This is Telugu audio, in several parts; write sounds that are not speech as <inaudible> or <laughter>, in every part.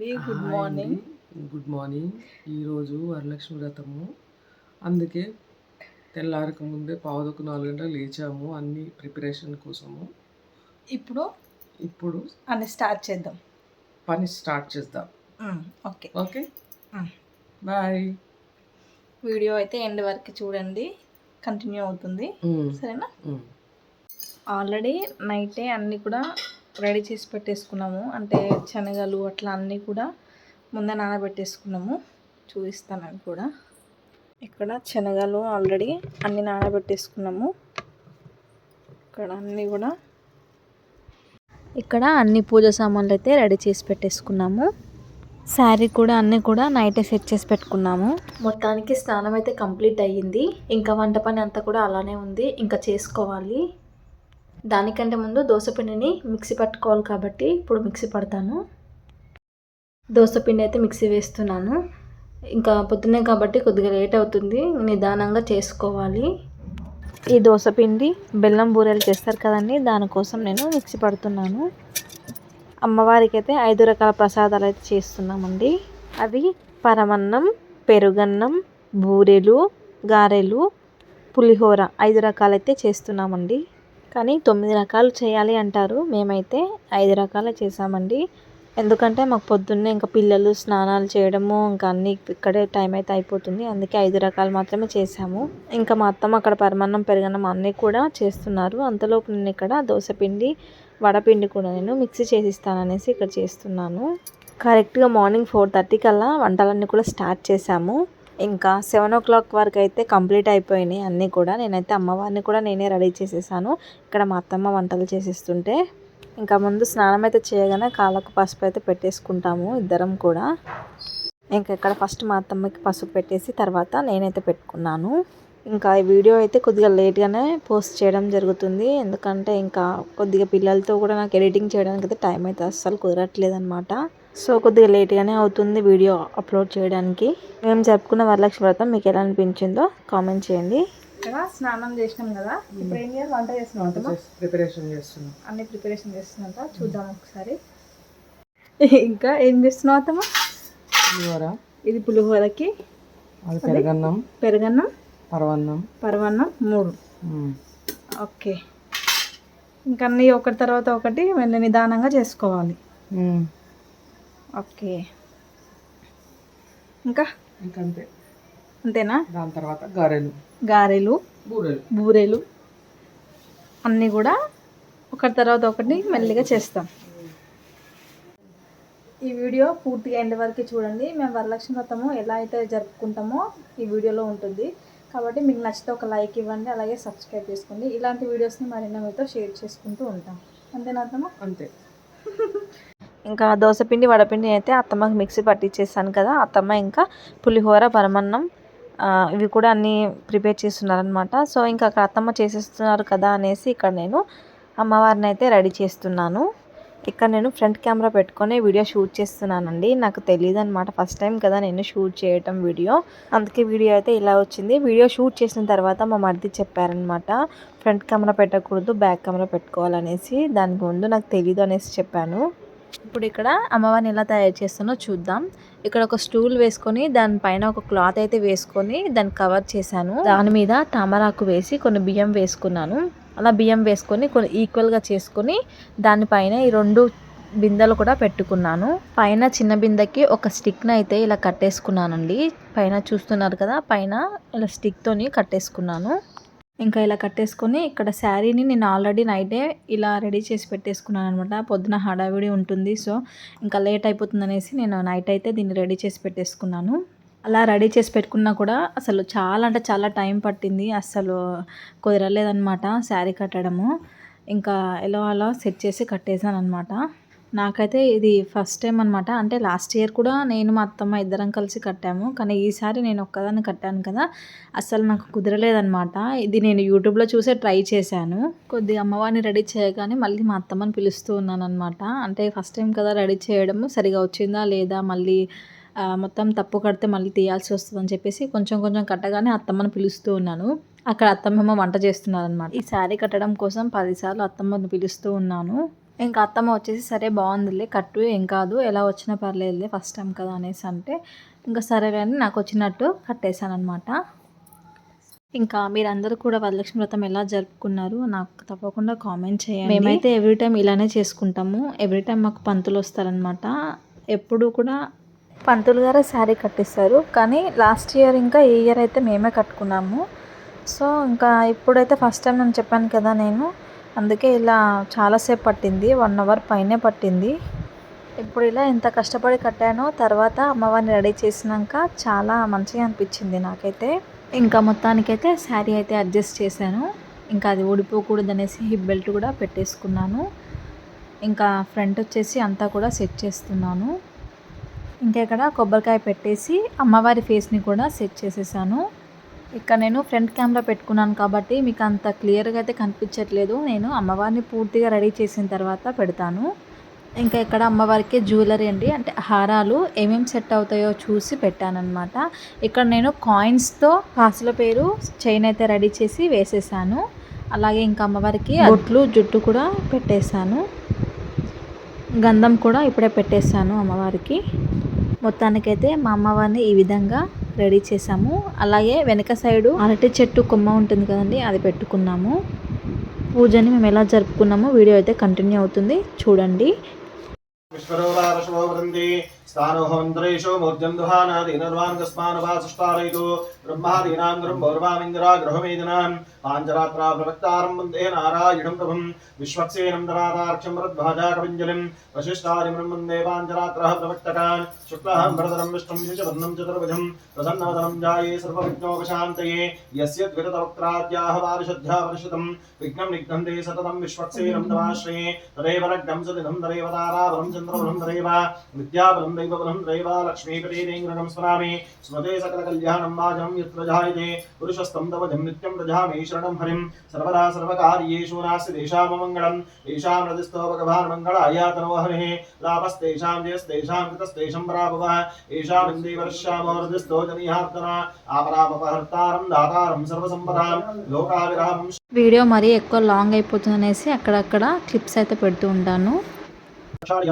అండి. గుడ్ మార్నింగ్ గుడ్ మార్నింగ్ ఈరోజు వరలక్ష్మి వ్రతము. అందుకే తెల్లారక ముందే పావుదొక నాలుగు గంటలకు లేచాము. అన్ని ప్రిపరేషన్ కోసము. ఇప్పుడు ఇప్పుడు అని స్టార్ట్ చేద్దాం. పని స్టార్ట్ చేద్దాం. ఓకే. ఓకే? బాయ్. వీడియో అయితే ఎండ్ వరకు చూడండి. కంటిన్యూ అవుతుంది. సరేనా? ఆల్రెడీ నైటే అన్నీ కూడా రెడీ చేసి పెట్టేసుకున్నాము. అంటే శనగలు అట్లా అన్నీ కూడా ముందే నానబెట్టేసుకున్నాము. చూపిస్తాను అవి కూడా. ఇక్కడ శనగలు ఆల్రెడీ అన్నీ నానబెట్టేసుకున్నాము. ఇక్కడ అన్నీ కూడా ఇక్కడ అన్ని పూజ సామాన్లు అయితే రెడీ చేసి పెట్టేసుకున్నాము. శారీ కూడా అన్నీ కూడా నైటే సెట్ చేసి పెట్టుకున్నాము. మొత్తానికి స్నానం అయితే కంప్లీట్ అయ్యింది. ఇంకా వంట పని అంతా కూడా అలానే ఉంది. ఇంకా చేసుకోవాలి. దానికంటే ముందు దోశపిండిని మిక్సీ పట్టుకోవాలి కాబట్టి ఇప్పుడు మిక్సీ పడతాను. దోశపిండి అయితే మిక్సీ వేస్తున్నాను. ఇంకా పొద్దున్నే కాబట్టి కొద్దిగా లేట్ అవుతుంది. నిదానంగా చేసుకోవాలి. ఈ దోశపిండి బెల్లం బూరెలు చేస్తారు కదండి దానికోసం నేను మిక్సీ పడుతున్నాను. అమ్మవారికి అయితే ఐదు రకాల ప్రసాదాలు అయితే చేస్తున్నామండి. అవి పరమన్నం పెరుగన్నం బూరెలు గారెలు పులిహోర ఐదు రకాలైతే చేస్తున్నామండి. కానీ తొమ్మిది రకాలు చేయాలి అంటారు. మేమైతే ఐదు రకాలు చేసామండి ఎందుకంటే మాకు పొద్దున్నే ఇంకా పిల్లలు స్నానాలు చేయడము ఇంకా అన్నీ ఇక్కడే టైం అయితే అయిపోతుంది. అందుకే ఐదు రకాలు మాత్రమే చేసాము ఇంకా మా అత్తమ్మ అక్కడ పరమాన్నం పెరగన్నం అన్నీ కూడా చేస్తున్నారు. అంతలోపు నేను ఇక్కడ దోశపిండి వడపిండి కూడా నేను మిక్సీ చేసిస్తాననేసి ఇక్కడ చేస్తున్నాను. కరెక్ట్గా మార్నింగ్ ఫోర్ థర్టీ కల్లా వంటలన్నీ కూడా స్టార్ట్ చేసాము ఇంకా సెవెన్ ఓ క్లాక్ వరకు అయితే కంప్లీట్ అయిపోయినాయి అన్నీ కూడా. నేనైతే అమ్మవారిని కూడా నేనే రెడీ చేసేసాను. ఇక్కడ మా అత్తమ్మ వంటలు చేసేస్తుంటే ఇంకా ముందు స్నానం అయితే చేయగానే కాళ్ళకు పసుపు అయితే పెట్టేసుకుంటాము ఇద్దరం కూడా. ఇంకా ఇక్కడ ఫస్ట్ మా అత్తమ్మకి పసుపు పెట్టేసి తర్వాత నేనైతే పెట్టుకున్నాను. ఇంకా ఈ వీడియో అయితే కొద్దిగా లేట్గానే పోస్ట్ చేయడం జరుగుతుంది. ఎందుకంటే ఇంకా కొద్దిగా పిల్లలతో కూడా నాకు ఎడిటింగ్ చేయడానికి అయితే టైం అయితే అస్సలు కుదరట్లేదు అనమాట సో కొద్దిగా లేట్గానే అవుతుంది వీడియో అప్లోడ్ చేయడానికి. మేము జరుపుకున్న వరలక్ష్మి వ్రతం మీకు ఎలా అనిపించిందో కామెంట్ చేయండి. ఇక్కడ స్నానం చేసినాం కదా. ఇప్పుడు ఏం చేయాలి? వంట చేస్తున్నాం ప్రిపరేషన్ చేస్తున్నాం. అన్ని ప్రిపరేషన్ చేస్తున్నట్ట చూద్దాం ఒకసారి. ఇంకా ఏం చేస్తున్నావు అత్తమ్మ? పులిహోర. ఇది పులిహోరకి. అది పెరగన్నం. పెరుగన్నం. పరవన్నం. పరవన్నం మూడు. ఓకే. ఇంకా అన్నీ ఒకటి తర్వాత ఒకటి వెళ్ళి నిదానంగా చేసుకోవాలి. ఓకే. ఇంకా? ఇంకంతే. అంతేనా? దాని తర్వాత గారెలు. గారెలు బూరెలు. బూరెలు అన్నీ కూడా ఒకటి తర్వాత ఒకటి మెల్లిగా చేస్తాం. ఈ వీడియో పూర్తిగా ఎండ్ వరకు చూడండి. మేము వరలక్ష్మి వ్రతము ఎలా అయితే జరుపుకుంటామో ఈ వీడియోలో ఉంటుంది. కాబట్టి మీకు నచ్చితే ఒక లైక్ ఇవ్వండి అలాగే సబ్స్క్రైబ్ చేసుకోండి. ఇలాంటి వీడియోస్ని మరిన్ని మీతో షేర్ చేసుకుంటూ ఉంటాం. అంతేనా అంతే. <laughs> ఇంకా దోశపిండి వడపిండి అయితే అత్తమ్మకి మిక్సీ పట్టించేసాను కదా అత్తమ్మ ఇంకా పులిహోర పరమన్నం ఇవి కూడా అన్నీ ప్రిపేర్ చేస్తున్నారనమాట సో ఇంకా అక్కడ అత్తమ్మ చేసేస్తున్నారు కదా అనేసి ఇక్కడ నేను అమ్మవారిని అయితే రెడీ చేస్తున్నాను. ఇక్కడ నేను ఫ్రంట్ కెమెరా పెట్టుకొని వీడియో షూట్ చేస్తున్నానండి. నాకు తెలియదు అనమాట ఫస్ట్ టైం కదా నేను షూట్ చేయటం వీడియో. అందుకే వీడియో అయితే ఇలా వచ్చింది. వీడియో షూట్ చేసిన తర్వాత మా మరిది చెప్పారనమాట ఫ్రంట్ కెమెరా పెట్టకూడదు బ్యాక్ కెమెరా పెట్టుకోవాలనేసి. దానికి ముందు నాకు తెలీదు అనేసి చెప్పాను. ఇప్పుడు ఇక్కడ అమ్మవారిని ఎలా తయారు చేస్తానో చూద్దాం. ఇక్కడ ఒక స్టూల్ వేసుకొని దానిపైన ఒక క్లాత్ అయితే వేసుకొని దాన్ని కవర్ చేశాను. దాని మీద తామరాకు వేసి కొన్ని బియ్యం వేసుకున్నాను. అలా బియ్యం వేసుకొని కొన్ని ఈక్వల్గా చేసుకొని దానిపైన ఈ రెండు బిందెలు కూడా పెట్టుకున్నాను. పైన చిన్న బిందెకి ఒక స్టిక్ని అయితే ఇలా కట్టేసుకున్నానండి. పైన చూస్తున్నారు కదా పైన ఇలా స్టిక్తోని కట్టేసుకున్నాను. ఇంకా ఇలా కట్టేసుకొని ఇక్కడ శారీని నేను ఆల్రెడీ నైటే ఇలా రెడీ చేసి పెట్టేసుకున్నాను అనమాట పొద్దున హడావిడి ఉంటుంది సో ఇంకా లేట్ అయిపోతుంది అనేసి నేను నైట్ అయితే దీన్ని రెడీ చేసి పెట్టేసుకున్నాను. అలా రెడీ చేసి పెట్టుకున్నా కూడా అసలు చాలా అంటే చాలా టైం పట్టింది అస్సలు కుదరలేదనమాట శారీ కట్టడము. ఇంకా ఎలా అలా సెట్ చేసి కట్టేశాను అనమాట నాకైతే ఇది ఫస్ట్ టైం అనమాట అంటే లాస్ట్ ఇయర్ కూడా నేను మా అత్తమ్మ ఇద్దరం కలిసి కట్టాము. కానీ ఈసారి నేను ఒక్కదాన్ని కట్టాను కదా. అసలు నాకు కుదరలేదనమాట ఇది నేను యూట్యూబ్లో చూసే ట్రై చేశాను. కొద్దిగా అమ్మవారిని రెడీ చేయగానే మళ్ళీ మా అత్తమ్మని పిలుస్తూ ఉన్నాను అనమాట అంటే ఫస్ట్ టైం కదా రెడీ చేయడము. సరిగా వచ్చిందా లేదా మళ్ళీ మొత్తం తప్పు కడితే మళ్ళీ తీయాల్సి వస్తుందని చెప్పేసి కొంచెం కొంచెం కట్టగానే అత్తమ్మని పిలుస్తూ ఉన్నాను. అక్కడ అత్తమ్మ వంట చేస్తున్నారనమాట ఈ శారీ కట్టడం కోసం పదిసార్లు అత్తమ్మని పిలుస్తూ ఉన్నాను. ఇంకా అత్తమ్మ వచ్చేసి సరే బాగుందిలే కట్టు ఏం కాదు ఎలా వచ్చినా పర్లేదులే ఫస్ట్ టైం కదా అనేసి అంటే ఇంకా సరే అని నాకు వచ్చినట్టు కట్టేశాను అనమాట ఇంకా మీరందరూ కూడా వరలక్ష్మి వ్రతం ఎలా జరుపుకున్నారు నాకు తప్పకుండా కామెంట్ చేయండి. మేమైతే ఎవ్రీ టైం ఇలానే చేసుకుంటాము. ఎవ్రీ టైం మాకు పంతులు వస్తారనమాట ఎప్పుడు కూడా పంతులు గారే శారీ కట్టిస్తారు. కానీ లాస్ట్ ఇయర్ ఇంకా ఈ ఇయర్ అయితే మేమే కట్టుకున్నాము. సో ఇంకా ఇప్పుడైతే ఫస్ట్ టైం నేను చెప్పాను కదా నేను. అందుకే ఇలా చాలాసేపు పట్టింది వన్ అవర్ పైనే పట్టింది. ఇప్పుడు ఇలా ఎంత కష్టపడి కట్టానో తర్వాత అమ్మవారిని రెడీ చేసినాక చాలా మంచిగా అనిపించింది నాకైతే. ఇంకా మొత్తానికైతే శారీ అయితే అడ్జస్ట్ చేశాను. ఇంకా అది ఊడిపోకూడదు అనేసి హిప్ బెల్ట్ కూడా పెట్టేసుకున్నాను. ఇంకా ఫ్రంట్ వచ్చేసి అంతా కూడా సెట్ చేస్తున్నాను. ఇంకా ఇక్కడ కొబ్బరికాయ పెట్టేసి అమ్మవారి ఫేస్ని కూడా సెట్ చేసేసాను. ఇక్కడ నేను ఫ్రంట్ కెమెరా పెట్టుకున్నాను కాబట్టి మీకు అంత క్లియర్గా అయితే కనిపించట్లేదు. నేను అమ్మవారిని పూర్తిగా రెడీ చేసిన తర్వాత పెడతాను. ఇంకా ఇక్కడ అమ్మవారికి జ్యువెలరీ అండి. అంటే హారాలు ఏమేమి సెట్ అవుతాయో చూసి పెట్టానమాట ఇక్కడ నేను కాయిన్స్తో కాసుల పేరు చైన్ అయితే రెడీ చేసి వేసేసాను. అలాగే ఇంకా అమ్మవారికి బొట్లు జుట్టు కూడా పెట్టేశాను. గంధం కూడా ఇప్పుడే పెట్టేశాను అమ్మవారికి. మొత్తానికైతే మా అమ్మవారిని ఈ విధంగా రెడీ చేసాము. అలాగే వెనక సైడు అరటి చెట్టు కొమ్మ ఉంటుంది కదండి అది పెట్టుకున్నాము. పూజని మేము ఎలా జరుపుకున్నామో వీడియో అయితే కంటిన్యూ అవుతుంది. చూడండి. విశ్వరూపారశవో వదంతి స్థానోహంతరేషు మూర్జం దుహానాదీనర్వాంగస్మానవాసుష్టారయితు బ్రహ్మాదీనాం గృహం గౌరవామిందిరా గృహమేదినాం పాంచరాత్రా ప్రవక్తారం వందే నారాయణం ప్రభుం విశ్వక్సేనం దరాదార్క్షం రద్భాజాకవింజలిం వశిష్టారిమృం వందే పాంచరాత్రः ప్రవక్తకాన్ శుక్లహం భరతరం విష్ణుం శశవర్ణం చతుర్భుజం ప్రసన్నవదనం జాయే సర్వవిఘ్నోపశాంతయే యస్య ద్విరతవక్త్రాద్యాः వారిషద్ధ్యా పరిషదం విఘ్నం నిఘ్నంతే సతతం విశ్వక్సేనం తమాశ్రయే తదేవ లగ్నం సదినం తదేవ తారాబలం చంద్రబలం తదేవ విద్యాబలం దైవబలం దైవ లక్ష్మీపతిరేంద్రం స్మరామి స్మృతే సకల కళ్యాణం వాజనం యత్ర జాయతే పురుషస్తం తవ జం నిత్యం దజామి శరణం హరిం సర్వదా సర్వకార్యేషు నాస్తి దేశామమంగళం తేషాం రతిస్తో భగవాన్ మంగళాయాతనో హరిః లాభస్తేషాం జయస్తేషాం కృతస్తేషం పరాభవ ఏషాం ఇందే వర్ష్యామో రతిస్తో జనీహార్దన ఆపరాపహర్తారం దాతారం సర్వసంపదాం లోకావిరామం వీడియో మరీ ఎక్కువ లాంగ్ అయిపోతుంది అనేసి అక్కడక్కడ క్లిప్స్ అయితే పెడుతూ ఉంటాను प्रक्षाल्य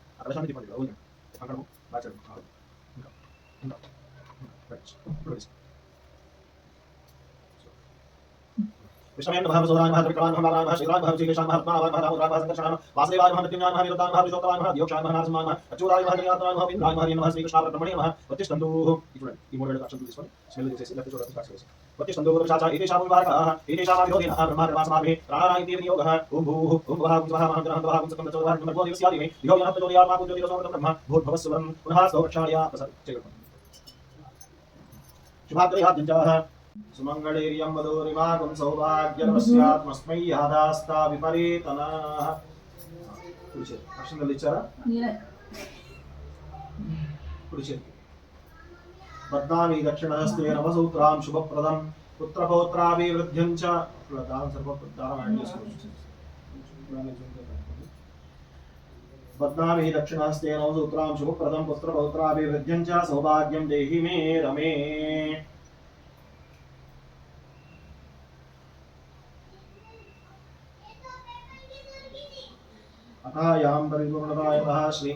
ప్రశాంతి చెప్పండి రోజు అక్కడ రాచాడు ఇంకా ఇంకా విష్ణుమేన మహా సోదాన మహా త్రికరాన మహా రామ శ్రీరామ మహా శ్రీకృష్ణ మహా మహా మహా రామ రామ సంకర్షణ వాసుదేవాయ మహా నిత్యజ్ఞాన మహా నిరుద్ధాన మహా విశోత్తరాయ మహా యోక్షాయ మహా నరసింహాయ మహా అచ్యుతాయ మహా జయాత్రాయ మహా ఇంద్రాయ మహా మహా శ్రీకృష్ణ బ్రహ్మణ్య మహా ప్రతిష్టందు. చూడండి ఈ మూడు వేల అక్షరం తీసుకొని స్మెల్ చేసేసి లేకపోతే చూడండి సాక్షి చేసి ప్రతిష్టందు పురుషాచ ఏతేషాం వివాహకః ఏతేషాం वत्तिस्कन्धो साचा एतेषां विवारकः एतेषां विरोधेन ब्रह्मार्गवासमाभिः प्राणायते विनियोगः ॐ भूः ॐ वः पुंसः महन्तः हन्तः पुंसकं तचो वः ब्रह्मो देवस्यादि मे यो यः तचो यामा कुंजो देवसो ब्रह्म भूर्भवस्वरं पुनः सौक्षाया प्रसच्चयम् शुभाग्रहाद्यञ्चः सुमङ्गलेर्यं वदोरिमागं सौभाग्यरमस्यात्मस्मै यादास्ता विपरीतनाः ಕುಡಿಸಿರಿ ಅಕ್ಷರದಲ್ಲಿ ವಿಚಾರ ಕುಡಿಸಿರಿ बद्नामी दक्षिणहस्ते नमसूत्रां शुभप्रदं। पुत्रपौत्राभिवृद्ध्यं च। दान बद्नामी दक्षिणहस्ते नमसूत्रां शुभप्रदं। पुत्रपौत्राभिवृद्ध्यं च। सौभाग्यं देहि मे रमे। अतः यां परिपूर्णतायतः श्रीं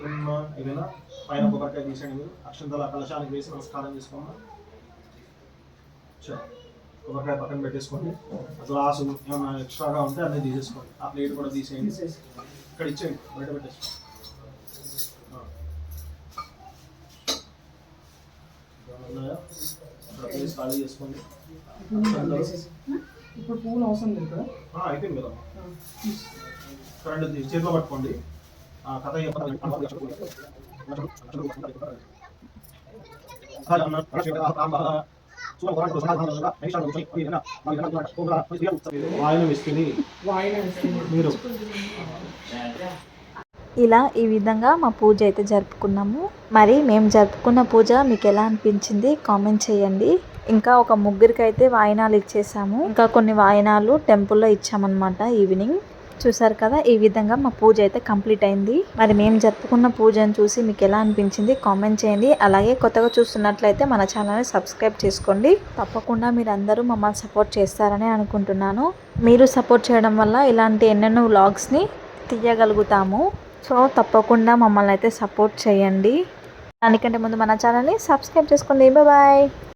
इव न పైన కొబ్బరికాయ తీసేయండి. మీరు అక్షంతల కలశానికి వేసి నమస్కారం చేసుకోమా చలో. కొబ్బరికాయ పక్కన పెట్టేసుకోండి. గ్లాసు ఏమైనా ఎక్స్ట్రాగా ఉంటే అన్నీ తీసేసుకోండి. ఆ ప్లేట్ కూడా తీసేయండి. ఇక్కడ ఇచ్చేయండి. బయట పెట్టేసుకోండి. ప్లేస్ ఖాళీ చేసుకోండి. అక్షంతలు. ఇప్పుడు పువ్వులు అవసరం లేదు కదా? ఆ, అయిపోయింది కదా. రెండు తీ- చేతిలో పట్టుకోండి. కథ చెప్పండి. మీరు ఇలా ఈ విధంగా మా పూజ అయితే జరుపుకున్నాము. మరి మేము జరుపుకున్న పూజ మీకు ఎలా అనిపించింది కామెంట్ చేయండి. ఇంకా ఒక ముగ్గురికి అయితే వాయినాలు ఇచ్చేసాము. ఇంకా కొన్ని వాయినాలు టెంపుల్లో ఇచ్చామన్నమాట ఈవినింగ్. చూసారు కదా ఈ విధంగా మా పూజ అయితే కంప్లీట్ అయింది. మరి మేము జరుపుకున్న పూజను చూసి మీకు ఎలా అనిపించింది కామెంట్ చేయండి. అలాగే కొత్తగా చూస్తున్నట్లయితే మన ఛానల్ని సబ్స్క్రైబ్ చేసుకోండి. తప్పకుండా మీరు అందరూ మమ్మల్ని సపోర్ట్ చేస్తారని అనుకుంటున్నాను. మీరు సపోర్ట్ చేయడం వల్ల ఇలాంటి ఎన్నెన్నో వ్లాగ్స్ని తీయగలుగుతాము. సో తప్పకుండా మమ్మల్ని అయితే సపోర్ట్ చేయండి. దానికంటే ముందు మన ఛానల్ని సబ్స్క్రైబ్ చేసుకోండి. బాయ్.